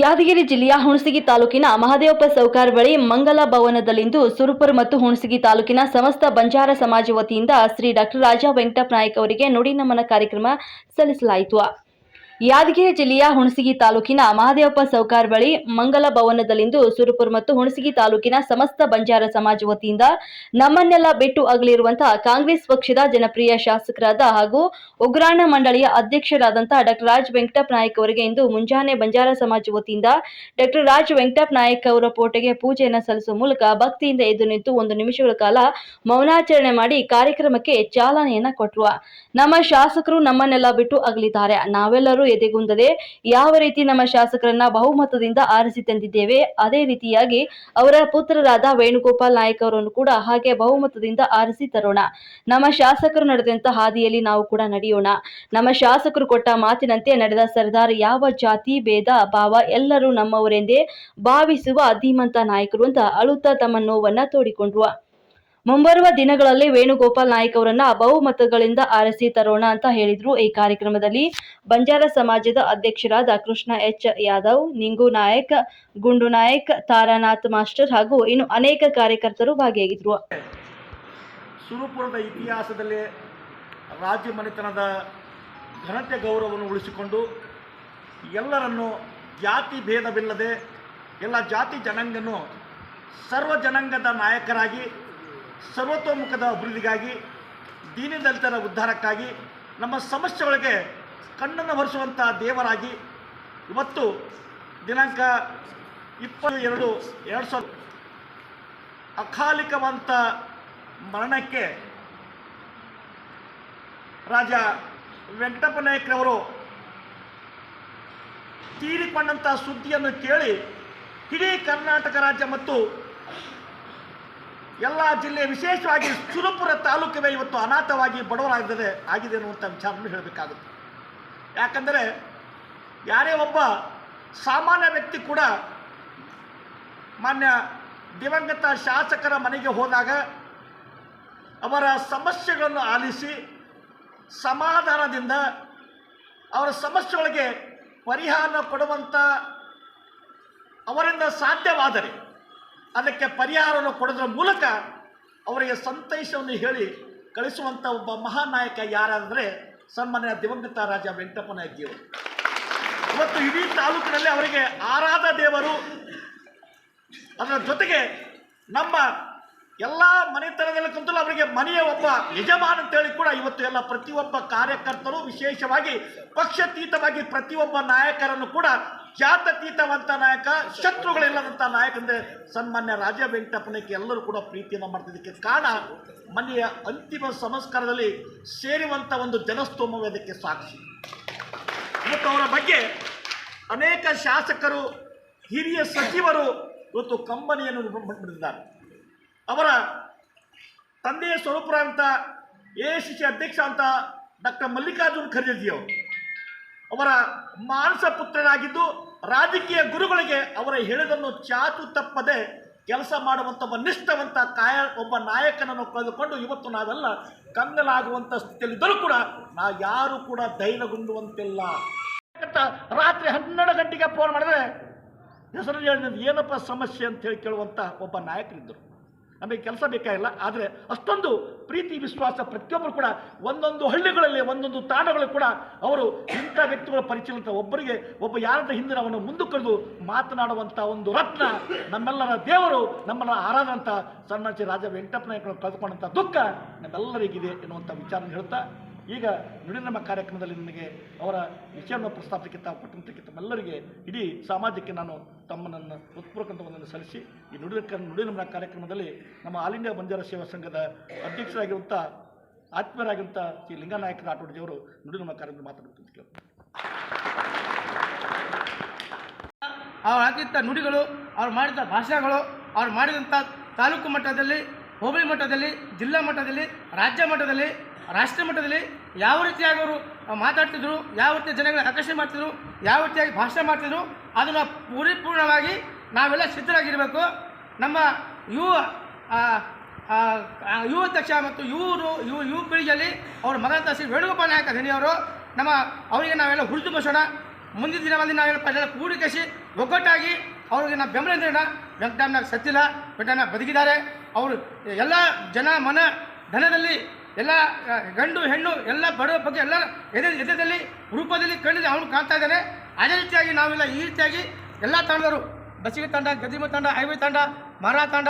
ಯಾದಗಿರಿ ಜಿಲ್ಲೆಯ ಹುಣಸಗಿ ತಾಲೂಕಿನ ಮಹದೇವಪ್ಪ ಸೌಕಾರ್ ಬಳಿ ಮಂಗಲ ಭವನದಲ್ಲಿಂದು ಸುರಪುರ ಮತ್ತು ಹುಣಸಗಿ ತಾಲೂಕಿನ ಸಮಸ್ತ ಬಂಜಾರ ಸಮಾಜ ವತಿಯಿಂದ ಶ್ರೀ ಡಾಕ್ಟರ್ ರಾಜಾ ವೆಂಕಟಪ್ಪ ನಾಯಕ್ ಅವರಿಗೆ ನುಡಿ ನಮನ ಕಾರ್ಯಕ್ರಮ ಸಲ್ಲಿಸಲಾಯಿತು. ಯಾದಗಿರಿ ಜಿಲ್ಲೆಯ ಹುಣಸಗಿ ತಾಲೂಕಿನ ಮಹದೇವಪ್ಪ ಸೌಕಾರ್ ಬಳಿ ಮಂಗಲ ಭವನದಲ್ಲಿಂದು ಸುರಪುರ್ ಮತ್ತು ಹುಣಸಗಿ ತಾಲೂಕಿನ ಸಮಸ್ತ ಬಂಜಾರ ಸಮಾಜ ವತಿಯಿಂದ ನಮ್ಮನ್ನೆಲ್ಲ ಬಿಟ್ಟು ಅಗಲಿರುವಂತಹ ಕಾಂಗ್ರೆಸ್ ಪಕ್ಷದ ಜನಪ್ರಿಯ ಶಾಸಕರಾದ ಹಾಗೂ ಉಗ್ರಾಣ ಮಂಡಳಿಯ ಅಧ್ಯಕ್ಷರಾದಂತಹ ಡಾಕ್ಟರ್ ರಾಜ್ ವೆಂಕಟಪ್ಪ ನಾಯಕ್ ಅವರಿಗೆ ಇಂದು ಮುಂಜಾನೆ ಬಂಜಾರ ಸಮಾಜ ವತಿಯಿಂದ ಡಾಕ್ಟರ್ ರಾಜ್ ವೆಂಕಟಪ್ಪ ನಾಯಕ್ ಅವರ ಫೋಟೋಗೆ ಪೂಜೆಯನ್ನು ಸಲ್ಲಿಸುವ ಮೂಲಕ ಭಕ್ತಿಯಿಂದ ಎದ್ದು ನಿಂತು ಒಂದು ನಿಮಿಷಗಳ ಕಾಲ ಮೌನಾಚರಣೆ ಮಾಡಿ ಕಾರ್ಯಕ್ರಮಕ್ಕೆ ಚಾಲನೆಯನ್ನ ಕೊಟ್ಟರು ನಮ್ಮ ಶಾಸಕರು ನಮ್ಮನ್ನೆಲ್ಲ ಬಿಟ್ಟು ಅಗಲಿದ್ದಾರೆ. ನಾವೆಲ್ಲರೂ ಎದೆಗುಂದದೆ ಯಾವ ರೀತಿ ನಮ್ಮ ಶಾಸಕರನ್ನ ಬಹುಮತದಿಂದ ಆರಿಸಿ ತಂದಿದ್ದೇವೆ, ಅದೇ ರೀತಿಯಾಗಿ ಅವರ ಪುತ್ರರಾದ ವೇಣುಗೋಪಾಲ್ ನಾಯಕ್ ಅವರನ್ನು ಕೂಡ ಹಾಗೆ ಬಹುಮತದಿಂದ ಆರಿಸಿ ತರೋಣ. ನಮ್ಮ ಶಾಸಕರು ನಡೆದಂತ ಹಾದಿಯಲ್ಲಿ ನಾವು ಕೂಡ ನಡೆಯೋಣ. ನಮ್ಮ ಶಾಸಕರು ಕೊಟ್ಟ ಮಾತಿನಂತೆ ನಡೆದ ಸರ್ದಾರ್ ಯಾವ ಜಾತಿ, ಭೇದ, ಭಾವ ಎಲ್ಲರೂ ನಮ್ಮವರೆಂದೇ ಭಾವಿಸುವ ಧೀಮಂತ ನಾಯಕರು ಅಂತ ಅಳುತ್ತಾ ತಮ್ಮ ನೋವನ್ನ ತೋಡಿಕೊಂಡ್ರು. ಮುಂಬರುವ ದಿನಗಳಲ್ಲಿ ವೇಣುಗೋಪಾಲ್ ನಾಯಕ್ ಅವರನ್ನ ಬಹುಮತಗಳಿಂದ ಆರಿಸಿ ತರೋಣ ಅಂತ ಹೇಳಿದ್ರು ಈ ಕಾರ್ಯಕ್ರಮದಲ್ಲಿ. ಬಂಜಾರ ಸಮಾಜದ ಅಧ್ಯಕ್ಷರಾದ ಕೃಷ್ಣ ಎಚ್ ಯಾದವ್, ನಿಂಗು ನಾಯಕ್, ಗುಂಡು ನಾಯಕ್, ತಾರಾನಾಥ್ ಮಾಸ್ಟರ್ ಹಾಗೂ ಇನ್ನು ಅನೇಕ ಕಾರ್ಯಕರ್ತರು ಭಾಗಿಯಾಗಿದ್ರು. ಸುರುಪುರದ ಇತಿಹಾಸದಲ್ಲಿ ರಾಜ್ಯ ಮನೆತನದ ಘನತೆ ಗೌರವವನ್ನು ಉಳಿಸಿಕೊಂಡು ಎಲ್ಲರನ್ನು ಜಾತಿ ಭೇದವಿಲ್ಲದೆ ಎಲ್ಲ ಜಾತಿ ಜನಾಂಗನ್ನು ಸರ್ವ ಜನಾಂಗದ ನಾಯಕರಾಗಿ ಸರ್ವತೋಮುಖದ ಅಭಿವೃದ್ಧಿಗಾಗಿ, ದೀನದಲಿತರ ಉದ್ಧಾರಕ್ಕಾಗಿ, ನಮ್ಮ ಸಮಸ್ಯೆಗಳಿಗೆ ಕಣ್ಣನ್ನು ಹೊರಿಸುವಂಥ ದೇವರಾಗಿ ಇವತ್ತು ದಿನಾಂಕ ಇಪ್ಪತ್ತು ಎರಡು ಎರಡು ಸಾವಿರ ಅಕಾಲಿಕವಂತ ಮರಣಕ್ಕೆ ರಾಜ ವೆಂಕಟಪ್ಪ ನಾಯಕರವರು ತೀರಿಕೊಂಡಂಥ ಸುದ್ದಿಯನ್ನು ಕೇಳಿ, ಇಡೀ ಕರ್ನಾಟಕ ರಾಜ್ಯ ಮತ್ತು ಎಲ್ಲ ಜಿಲ್ಲೆ ವಿಶೇಷವಾಗಿ ಸುರಪುರ ತಾಲೂಕವೇ ಇವತ್ತು ಅನಾಥವಾಗಿ ಬಡವರಾಗಿದೆ ಆಗಿದೆ ಅನ್ನುವಂಥ ವಿಚಾರವನ್ನು ಹೇಳಬೇಕಾಗುತ್ತೆ. ಯಾಕಂದರೆ ಯಾರೇ ಒಬ್ಬ ಸಾಮಾನ್ಯ ವ್ಯಕ್ತಿ ಕೂಡ ಮಾನ್ಯ ದಿವಂಗತ ಶಾಸಕರ ಮನೆಗೆ ಹೋದಾಗ ಅವರ ಸಮಸ್ಯೆಗಳನ್ನು ಆಲಿಸಿ ಸಮಾಧಾನದಿಂದ ಅವರ ಸಮಸ್ಯೆಗಳಿಗೆ ಪರಿಹಾರ ಕೊಡುವಂಥ ಅವರಿಂದ ಸಾಧ್ಯವಾದರೆ ಅದಕ್ಕೆ ಪರಿಹಾರವನ್ನು ಕೊಡೋದ್ರ ಮೂಲಕ ಅವರಿಗೆ ಸಂತೈಷವನ್ನು ಹೇಳಿ ಕಳಿಸುವಂಥ ಒಬ್ಬ ಮಹಾನ್ ನಾಯಕ ಯಾರಾದರೆ ಸನ್ಮಾನ್ಯ ದಿವಂಗತ ರಾಜ ವೆಂಕಟಪ್ಪ ನಾಯಕಿಯವರು ಇವತ್ತು ಇಡೀ ತಾಲೂಕಿನಲ್ಲಿ ಅವರಿಗೆ ಆರಾಧ ದೇವರು ಅದರ ಜೊತೆಗೆ ನಮ್ಮ ಎಲ್ಲ ಮನೆತನದಲ್ಲಿ ಕುಂತಲು ಅವರಿಗೆ ಮನೆಯ ಒಬ್ಬ ಯಜಮಾನ ಅಂತೇಳಿ ಕೂಡ ಇವತ್ತು ಎಲ್ಲ ಪ್ರತಿಯೊಬ್ಬ ಕಾರ್ಯಕರ್ತರು ವಿಶೇಷವಾಗಿ ಪಕ್ಷಾತೀತವಾಗಿ ಪ್ರತಿಯೊಬ್ಬ ನಾಯಕರನ್ನು ಕೂಡ ಜಾತತೀತವಂತ ನಾಯಕ ಶತ್ರುಗಳಿಲ್ಲದಂಥ ನಾಯಕ ಅಂದರೆ ಸನ್ಮಾನ್ಯ ರಾಜ ವೆಂಕಟಪ್ಪನಕ್ಕೆ ಎಲ್ಲರೂ ಕೂಡ ಪ್ರೀತಿಯನ್ನು ಮಾಡ್ತಿದ್ದಕ್ಕೆ ಕಾರಣ ಮನೆಯ ಅಂತಿಮ ಸಂಸ್ಕಾರದಲ್ಲಿ ಸೇರುವಂಥ ಒಂದು ಜನಸ್ತೋಮವೇ ಅದಕ್ಕೆ ಸಾಕ್ಷಿ. ಇವತ್ತು ಅವರ ಬಗ್ಗೆ ಅನೇಕ ಶಾಸಕರು, ಹಿರಿಯ ಸಚಿವರು ಇವತ್ತು ಕಂಬನಿಯನ್ನು ಮಾಡಿದ್ದಾರೆ. ಅವರ ತಂದೆಯ ಸ್ವರೂಪರ ಅಂತ ಎ ಸಿ ಸಿ ಅಧ್ಯಕ್ಷ ಅಂತ ಡಾಕ್ಟರ್ ಮಲ್ಲಿಕಾರ್ಜುನ್ ಖರ್ಗೆಜಿ ಅವರು ಮಾನಸ ಪುತ್ರನಾಗಿದ್ದು ರಾಜಕೀಯ ಗುರುಗಳಿಗೆ ಅವರ ಹೇಳಿದನ್ನು ಚಾತು ತಪ್ಪದೆ ಕೆಲಸ ಮಾಡುವಂಥ ಒಬ್ಬ ನಿಷ್ಠವಂತ ಕಾಯ ಒಬ್ಬ ನಾಯಕನನ್ನು ಕಳೆದುಕೊಂಡು ಇವತ್ತು ನಾವೆಲ್ಲ ಕಂಗಲಾಗುವಂಥ ಸ್ಥಿತಿಯಲ್ಲಿದ್ದರೂ ಕೂಡ ನಾವು ಯಾರು ಕೂಡ ಧೈರ್ಯಗೊಂಡುವಂತಿಲ್ಲ ರಾತ್ರಿ ಹನ್ನೆರಡು ಗಂಟೆಗೆ ಫೋನ್ ಮಾಡಿದ್ರೆ ಹೆಸರು ಹೇಳಿದ ಏನಪ್ಪ ಸಮಸ್ಯೆ ಅಂತ ಹೇಳಿ ಕೇಳುವಂಥ ಒಬ್ಬ ನಾಯಕರಿದ್ದರು ನಮಗೆ ಕೆಲಸ ಬೇಕಾಗಿಲ್ಲ, ಆದರೆ ಅಷ್ಟೊಂದು ಪ್ರೀತಿ, ವಿಶ್ವಾಸ ಪ್ರತಿಯೊಬ್ಬರು ಕೂಡ ಒಂದೊಂದು ಹಳ್ಳಿಗಳಲ್ಲಿ, ಒಂದೊಂದು ತಾಣಗಳು ಕೂಡ ಅವರು ಇಂಥ ವ್ಯಕ್ತಿಗಳ ಪರಿಚಯ ಒಬ್ಬರಿಗೆ, ಒಬ್ಬ ಯಾರದ ಹಿಂದಿನ ಅವನು ಮುಂದೆ ಕರೆದು ಮಾತನಾಡುವಂಥ ಒಂದು ರತ್ನ ನಮ್ಮೆಲ್ಲರ ದೇವರು ನಮ್ಮನ್ನ ಆರಾಧಂಥ ಸಣ್ಣ ರಾಜ ವೆಂಕಟಪ್ಪ ನಾಯಕರು ಕಳೆದುಕೊಂಡಂಥ ದುಃಖ ನಮ್ಮೆಲ್ಲರಿಗಿದೆ ಎನ್ನುವಂಥ ವಿಚಾರ ಹೇಳ್ತಾ ಈಗ ನುಡಿನಮ್ಮ ಕಾರ್ಯಕ್ರಮದಲ್ಲಿ ನನಗೆ ಅವರ ವಿಷಯವನ್ನು ಪ್ರಸ್ತಾಪಕ್ಕೆ ತಾವು ಕೊಟ್ಟಂತಕ್ಕೆ ತಮ್ಮೆಲ್ಲರಿಗೆ ಇಡೀ ಸಮಾಜಕ್ಕೆ ನಾನು ತಮ್ಮನನ್ನು ಹೃತ್ಪೂರ್ವಕ ಒಂದನ್ನು ಸಲ್ಲಿಸಿ, ಈ ನುಡಿ ನುಡಿನಮ್ಮ ಕಾರ್ಯಕ್ರಮದಲ್ಲಿ ನಮ್ಮ ಆಲ್ ಇಂಡಿಯಾ ಬಂಜಾರ ಸೇವಾ ಸಂಘದ ಅಧ್ಯಕ್ಷರಾಗಿರುವಂಥ ಆತ್ಮೀಯರಾಗಿರುವಂಥ ಶ್ರೀ ಲಿಂಗನಾಯಕ ರಾಠೋಡ್ಜಿಯವರು ನುಡಿನಮ್ಮ ಕಾರ್ಯಕ್ರಮ ಕೇಳ್ತಾರೆ ಅವ್ರು ಹಾಕಿದ್ದ ನುಡಿಗಳು, ಅವ್ರು ಮಾಡಿದ ಭಾಷಣಗಳು, ಅವ್ರು ಮಾಡಿದಂಥ ತಾಲೂಕು ಮಟ್ಟದಲ್ಲಿ, ಹೋಬಳಿ ಮಟ್ಟದಲ್ಲಿ, ಜಿಲ್ಲಾ ಮಟ್ಟದಲ್ಲಿ, ರಾಜ್ಯ ಮಟ್ಟದಲ್ಲಿ ರಾಷ್ಟ್ರ ಮಟ್ಟದಲ್ಲಿ ಯಾವ ರೀತಿಯಾಗಿ ಅವರು ಮಾತಾಡ್ತಿದ್ರು, ಯಾವ ರೀತಿ ಜನಗಳನ್ನ ಆಕರ್ಷಣೆ ಮಾಡ್ತಿದ್ರು, ಯಾವ ರೀತಿಯಾಗಿ ಭಾಷಣ ಮಾಡ್ತಿದ್ರು, ಅದನ್ನು ಪರಿಪೂರ್ಣವಾಗಿ ನಾವೆಲ್ಲ ಸಿದ್ಧರಾಗಿರಬೇಕು. ನಮ್ಮ ಯುವ ಯುವ ಅಧ್ಯಕ್ಷ ಮತ್ತು ಯುವರು ಯುವ ಯುವ ಪೀಳಿಗೆಯಲ್ಲಿ ಅವ್ರ ಮಗಂತ ಶ್ರೀ ವೇಣುಗೋಪಾಲ್ ನಾಯಕ ಧನಿಯವರು ನಮ್ಮ ಅವರಿಗೆ ನಾವೆಲ್ಲ ಹುರಿದು ಬಸೋಣ. ಮುಂದಿನ ದಿನಗಳಲ್ಲಿ ನಾವೆಲ್ಲ ಎಲ್ಲ ಕೂಡಿಕಸಿ ಒಗ್ಗಟ್ಟಾಗಿ ಅವ್ರಿಗೆ ನಾವು ಬೆಂಬಲ ನೀಡೋಣ. ವೆಂಕಟರಾಮನಾಗ ಸತ್ತಿಲ್ಲ ವೆಂಕಟರಾಮನಾಗ ಬದುಕಿದ್ದಾರೆ. ಅವರು ಎಲ್ಲ ಜನ ಮನ ಧನದಲ್ಲಿ ಎಲ್ಲ ಗಂಡು, ಹೆಣ್ಣು, ಎಲ್ಲ ಬಡವ ಬಗ್ಗೆ ಎಲ್ಲ ಎದೆ ಎದೆದಲ್ಲಿ, ರೂಪದಲ್ಲಿ ಕಣ್ಣಿದೆ, ಅವನು ಕಾಣ್ತಾ ಇದ್ದಾನೆ. ಅದೇ ರೀತಿಯಾಗಿ ನಾವೆಲ್ಲ ಈ ರೀತಿಯಾಗಿ ಎಲ್ಲ ತಾಂಡವರು ಬಸಿಗೆ ತಾಂಡ ಗದಿಮ ತಾಂಡ, ಹೈವೇ ತಾಂಡ ಮರ ತಾಂಡ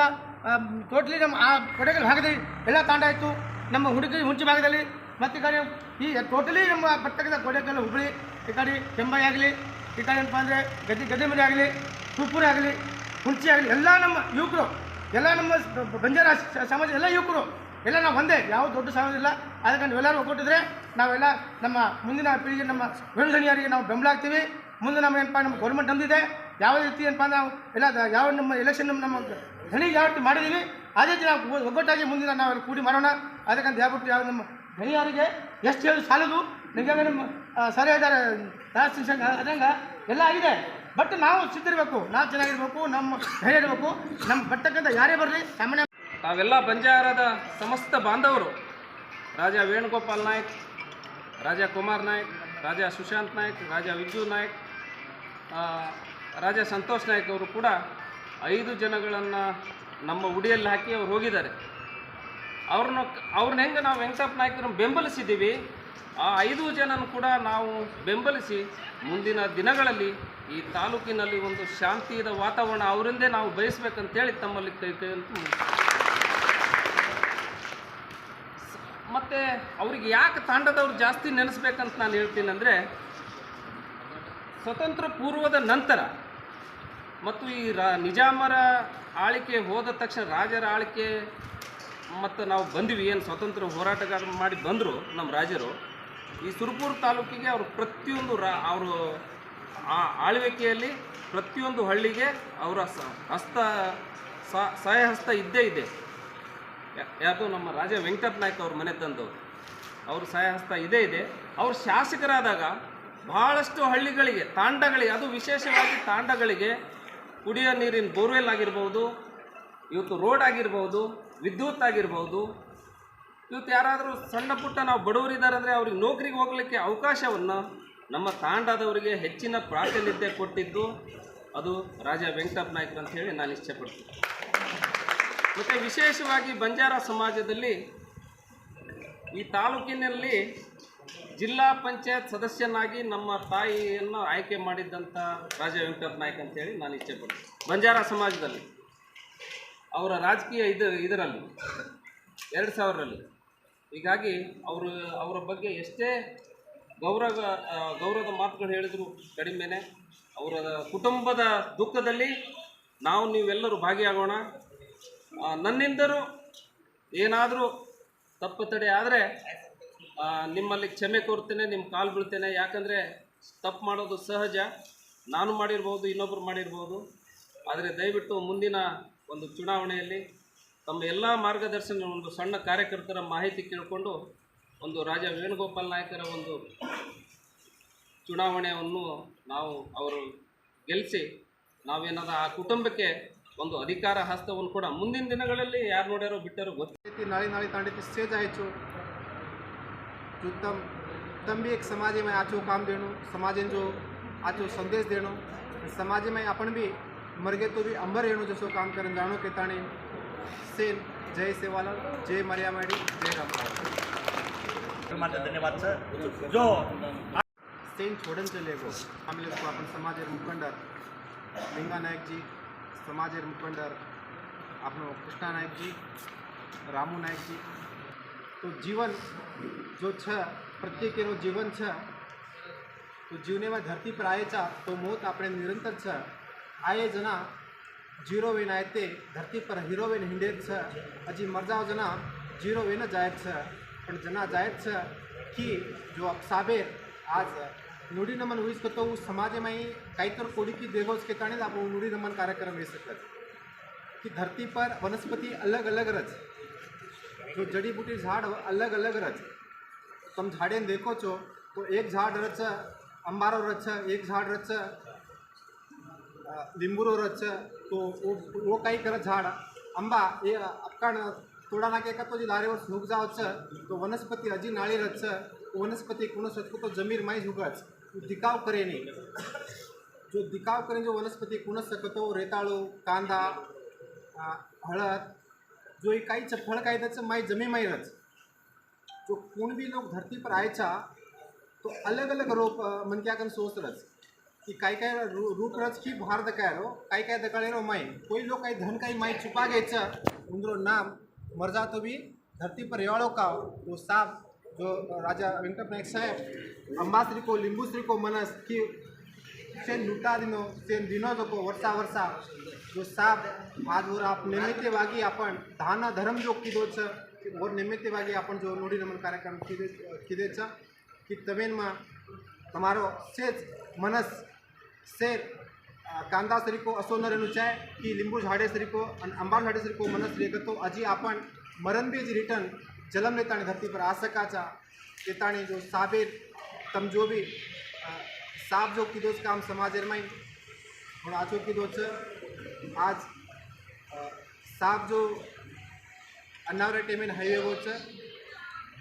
ಟೋಟ್ಲಿ ನಮ್ಮ ಆ ಕೊಡೆಗಲ್ ಭಾಗದಲ್ಲಿ ಎಲ್ಲ ತಾಂಡ ಇತ್ತು. ನಮ್ಮ ಹುಡುಗಿ ಹುಂಚಿ ಭಾಗದಲ್ಲಿ, ಮತ್ತು ಈ ಕಡೆ ಈ ಟೋಟಲಿ ನಮ್ಮ ಪಟ್ಟಕದ ಕೊಡೆಕಲ್ ಹುಬ್ಬಳ್ಳಿ, ಈ ಕಡೆ ಕೆಂಬಾಯಿ ಆಗಲಿ, ಈ ಕಡೆ ಏನಪ್ಪ ಅಂದರೆ ಗದ್ದೆ ಗದ್ದಿಮರಿ ಆಗಲಿ, ತುಪ್ಪೂರಿ ಆಗಲಿ ಹುಂಚಿ ಆಗಲಿ, ಎಲ್ಲ ನಮ್ಮ ಯುವಕರು, ಎಲ್ಲ ನಮ್ಮ ಬಂಜಾರ ಸಮಾಜ ಎಲ್ಲ ಯುವಕರು ಎಲ್ಲ ನಾವು ಒಂದೇ, ಯಾವ ದೊಡ್ಡ ಸಮಾಜ ಇಲ್ಲ. ಅದಕ್ಕೆ ನೀವೆಲ್ಲರೂ ಒಗ್ಗಟ್ಟಿದ್ರೆ ನಾವೆಲ್ಲ ನಮ್ಮ ಮುಂದಿನ ಪೀಳಿಗೆ, ನಮ್ಮ ವೇಣುಧಣಿಯರಿಗೆ ನಾವು ಬೆಂಬಲ ಆಗ್ತೀವಿ. ಮುಂದೆ ನಮ್ಮ ಏನಪ್ಪ, ನಮ್ಮ ಗೌರ್ಮೆಂಟ್ ಬಂದಿದೆ ಯಾವ ರೀತಿ ಏನಪ್ಪ ನಾವು ಎಲ್ಲ ಯಾವ ನಮ್ಮ ಎಲೆಕ್ಷನ್ ನಮ್ಮ ನಮ್ಮ ಧಣಿಗೆ ಯಾವ ರೀತಿ ಮಾಡಿದ್ದೀವಿ ಅದೇ ರೀತಿ ನಾವು ಒಗ್ಗಟ್ಟಾಗಿ ಮುಂದಿನ ನಾವು ಕೂಡಿ ಮಾಡೋಣ. ಅದಕ್ಕಂತ ಹೇಳ್ಬಿಟ್ಟು ಯಾವ ನಮ್ಮ ಧನಿಯರಿಗೆ ಎಷ್ಟು ಹೇಳಿ ಸಾಲದು. ನಿಮಗೆ ನಮ್ಮ ಸರಿಯಾದ ಸರಿ ಇದ್ದಾರೆ ಅದಂಗೆ ಸಂಘ ಅದಂಗ ಎಲ್ಲ ಆಗಿದೆ. ಬಟ್ ನಾವು ಸಿದ್ಧಿರಬೇಕು ನಾವು ಚೆನ್ನಾಗಿರ್ಬೇಕು, ನಮ್ಮ ಧೈರ್ಯ ಇರಬೇಕು. ನಮ್ಮ ಬರ್ತಕ್ಕಂಥ ಯಾರೇ ಬರಲಿ, ಸಾಮಾನ್ಯ ತಾವೆಲ್ಲ ಬಂಜಾರದ ಸಮಸ್ತ ಬಾಂಧವರು. ರಾಜ ವೇಣುಗೋಪಾಲ್ ನಾಯ್ಕ್, ರಾಜ ಕುಮಾರ್ ನಾಯ್ಕ್, ರಾಜ ಸುಶಾಂತ್ ನಾಯಕ್, ರಾಜ ವಿಜು ನಾಯಕ್ ರಾಜ ಸಂತೋಷ್ ನಾಯಕ್ ಅವರು ಕೂಡ ಐದು ಜನಗಳನ್ನು ನಮ್ಮ ಉಡಿಯಲ್ಲಿ ಹಾಕಿ ಅವ್ರು ಹೋಗಿದ್ದಾರೆ. ಅವ್ರನ್ನ ಅವ್ರನ್ನ ಹೆಂಗೆ ನಾವು ವೆಂಕಟಪ್ಪ ನಾಯ್ಕರನ್ನ ಬೆಂಬಲಿಸಿದ್ದೀವಿ, ಆ ಐದು ಜನನ ಕೂಡ ನಾವು ಬೆಂಬಲಿಸಿ ಮುಂದಿನ ದಿನಗಳಲ್ಲಿ ಈ ತಾಲೂಕಿನಲ್ಲಿ ಒಂದು ಶಾಂತಿಯದ ವಾತಾವರಣ ಅವರಿಂದೇ ನಾವು ಬಯಸ್ಬೇಕಂತೇಳಿ ತಮ್ಮಲ್ಲಿ ಕೈ ಕೈ ಅಂತ ಮತ್ತು ಅವ್ರಿಗೆ ಯಾಕೆ ತಾಂಡದವ್ರು ಜಾಸ್ತಿ ನೆನೆಸ್ಬೇಕಂತ ನಾನು ಹೇಳ್ತೀನಿ ಅಂದರೆ, ಸ್ವತಂತ್ರ ಪೂರ್ವದ ನಂತರ ಮತ್ತು ಈ ರಾ, ನಿಜಾಮರ ಆಳಿಕೆ ಹೋದ ತಕ್ಷಣ ರಾಜರ ಆಳಿಕೆ ಮತ್ತು ನಾವು ಬಂದ್ವಿ, ಏನು ಸ್ವತಂತ್ರ ಹೋರಾಟಗಾರ ಮಾಡಿ ಬಂದರು ನಮ್ಮ ರಾಜರು, ಈ ಸುರಪುರ ತಾಲೂಕಿಗೆ ಅವರು ಪ್ರತಿಯೊಂದು ರಾ, ಅವರು ಆ ಆಳ್ವಿಕೆಯಲ್ಲಿ ಪ್ರತಿಯೊಂದು ಹಳ್ಳಿಗೆ ಅವರ ಹಸ್ತ ಸಹಾಯ ಹಸ್ತ ಇದ್ದೇ ಇದೆ. ಯಾವುದು ನಮ್ಮ ರಾಜ ವೆಂಕಟಪ್ಪ ನಾಯ್ಕ ಅವ್ರ ಮನೆ ತಂದು. ಅವ್ರ ಸಹಾಯ ಹಸ್ತ ಇದೇ ಇದೆ. ಅವ್ರು ಶಾಸಕರಾದಾಗ ಬಹಳಷ್ಟು ಹಳ್ಳಿಗಳಿಗೆ, ತಾಂಡಗಳಿಗೆ, ಅದು ವಿಶೇಷವಾಗಿ ತಾಂಡಗಳಿಗೆ ಕುಡಿಯೋ ನೀರಿನ ಬೋರ್ವೆಲ್ ಆಗಿರ್ಬೋದು, ಇವತ್ತು ರೋಡ್ ಆಗಿರ್ಬೋದು, ವಿದ್ಯುತ್ ಆಗಿರ್ಬೋದು, ಇವತ್ತು ಯಾರಾದರೂ ಸಣ್ಣ ಪುಟ್ಟ ನಾವು ಬಡವರಿದ್ದಾರೆ ಅಂದರೆ ಅವ್ರಿಗೆ ನೌಕರಿಗೆ ಹೋಗಲಿಕ್ಕೆ ಅವಕಾಶವನ್ನು ನಮ್ಮ ತಾಂಡದವರಿಗೆ ಹೆಚ್ಚಿನ ಪ್ರಾತಿನಿಧ್ಯ ಕೊಟ್ಟಿದ್ದು ಅದು ರಾಜ ವೆಂಕಟಪ್ಪ ನಾಯ್ಕರು ಅಂತ ಹೇಳಿ ನಾನು ಇಷ್ಟಪಡ್ತೀನಿ. ಮತ್ತು ವಿಶೇಷವಾಗಿ ಬಂಜಾರ ಸಮಾಜದಲ್ಲಿ ಈ ತಾಲೂಕಿನಲ್ಲಿ ಜಿಲ್ಲಾ ಪಂಚಾಯತ್ ಸದಸ್ಯನಾಗಿ ನಮ್ಮ ತಾಯಿಯನ್ನು ಆಯ್ಕೆ ಮಾಡಿದ್ದಂಥ ರಾಜ ವೆಂಕಟ ನಾಯ್ಕ ಅಂತೇಳಿ ನಾನು ಇಚ್ಛೆ ಪಡ್ತೀನಿ. ಬಂಜಾರ ಸಮಾಜದಲ್ಲಿ ಅವರ ರಾಜಕೀಯ ಇದು ಇದರಲ್ಲಿ, ಎರಡು ಸಾವಿರರಲ್ಲಿ. ಹೀಗಾಗಿ ಅವರು, ಅವರ ಬಗ್ಗೆ ಎಷ್ಟೇ ಗೌರವ ಗೌರವದ ಮಾತುಗಳು ಹೇಳಿದ್ರು ಕಡಿಮೆನೆ, ಅವರ ಕುಟುಂಬದ ದುಃಖದಲ್ಲಿ ನಾವು ನೀವೆಲ್ಲರೂ ಭಾಗಿಯಾಗೋಣ. ಆ, ನನ್ನಿಂದರು ಏನಾದರೂ ತಪ್ಪು ತಡೆ ಆದರೆ ನಿಮ್ಮಲ್ಲಿ ಕ್ಷಮೆ ಕೋರ್ತೇನೆ ನಿಮ್ಮ ಕಾಲು ಬೀಳ್ತೇನೆ. ಯಾಕಂದರೆ ತಪ್ಪು ಮಾಡೋದು ಸಹಜ. ನಾನು ಮಾಡಿರ್ಬೋದು ಇನ್ನೊಬ್ಬರು ಮಾಡಿರ್ಬೋದು. ಆದರೆ ದಯವಿಟ್ಟು ಮುಂದಿನ ಒಂದು ಚುನಾವಣೆಯಲ್ಲಿ ತಮ್ಮ ಎಲ್ಲ ಮಾರ್ಗದರ್ಶನ ಒಂದು ಸಣ್ಣ ಕಾರ್ಯಕರ್ತರ ಮಾಹಿತಿ ಕೇಳಿಕೊಂಡು ಒಂದು ರಾಜ ವೇಣುಗೋಪಾಲ್ ನಾಯಕರ ಒಂದು ಚುನಾವಣೆಯನ್ನು ನಾವು ಅವರು ಗೆಲ್ಲಿಸಿ ನಾವೇನಾದ ಆ ಕುಟುಂಬಕ್ಕೆ ಒಂದು ಅಧಿಕಾರ ಹಸ್ತವನ್ನು ಕೂಡ ಮುಂದಿನ ದಿನಗಳಲ್ಲಿ ಯಾರು ನೋಡ್ಯಾರೋ ಬಿಟ್ಟಾರೋ ಗೊತ್ತಿಲ್ಲ ती नाळी नाळी तांडे ती से जायचो जो तम तम बी एक समाजे में आचो काम देणो समाजेन जो आचो संदेश देणो समाजे में आपण बी मरगे तो बी अंबर येणो जसो काम करून जाणो के ताणे सेन जय सेवालाल जय मर्यामाडी जय राम ಮಾತ್ರ ಧನ್ಯವಾದ ಸರ್ ಜೋ सेन छोडन चले गो आम्ही लोक आपण समाजेर मुखंडर लिंगा नायकजी સમાજેર મુકંદર આપણો કૃષ્ણા નાયકજી રામુ નાયકજી તો જીવન જો છે પ્રત્યેકેનું જીવન છે તો જીવનેમાં ધરતી પર આવે છે તો મોત આપણે નિરંતર છે આયે જના જીરો વેન આય તે ધરતી પર હીરો વેન હિંડેર છે હજી મરજાઓ જના જીરો વેન જ આયત છે પણ જના જાયત છે કે જો સાબેર આજ नुडी नमन हुई इसको तो वो समाज में ही करतो समाजामाही काहीतर कोडीकी देवच के कारण आपण नुडी नमन कार्यक्रम ले सकते कि धरती पर वनस्पति अलग अलग रच जो जड़ी बूटी झाड़ अलग अलग रच तुम झाड़े देखो चो तो एक झाड़ रच, अंबारो रच, एक झाड़ रच લીંબુરો રસ તો ઓ કઈ કરે ઝાડ આંબા એ અપકાણ થોડા નાકે એક તો જે લારે વર્ષ નુગ જાવ છે તો વનસ્પતિ હજી નાળી રસ છે વનસ્પતિ કુણસ તો જમીર માય ઝુગા છે दिकाव करेने जो दिकाव करेन जो वनस्पती कुणच सकतो रेताळू कांदा हळद जो ही काहीच फळ काही त्याचं माई जमी माहीरच जो कोण भी लोग धरती पर आयचा तो अलग अलग रोप मन क्या कन सोच रच कि काय काय रूप रच की भार दकाय रो काय काय दकाळे रो माई कोई लोग काही धन काही माई छुपा घ्यायचं उंदरो नाम मर जातो भी धरती पर रेवाड़ो का वो साफ जो राजा वेंकट नायक साहेब अंबाश्री को लिंबूश्री को मनस की सेन लुटा दिनो सेन दिनो को वर्षा वर्षा जो साप आजवर आप निमित्तभागी आपण धाना धर्म जो किदोच और निमित्तभागी आपण जो नुडी नमन कार्यक्रम किदे किदेचा की तवेनमा તમારો સેજ મનસ શેર અ, કાંદા સરીકો અસોન રેનું ચાય કે લીંબુ ઝાડે સરીકો અને અંબાર ઝાડે સરીકો મનસ રેગતો હજી આપણ મરનબી જ રિટર્ન જલમ લેતાણી ધરતી પર આ શકાચા લેતાણી જો સાબેર, તમ જો બી સાબ જો કીધો છે કામ સમાજેરમાં પણ આજો કીધો છે, આજ સાબ જો અનાવરે ટેમેન હાઈવે છે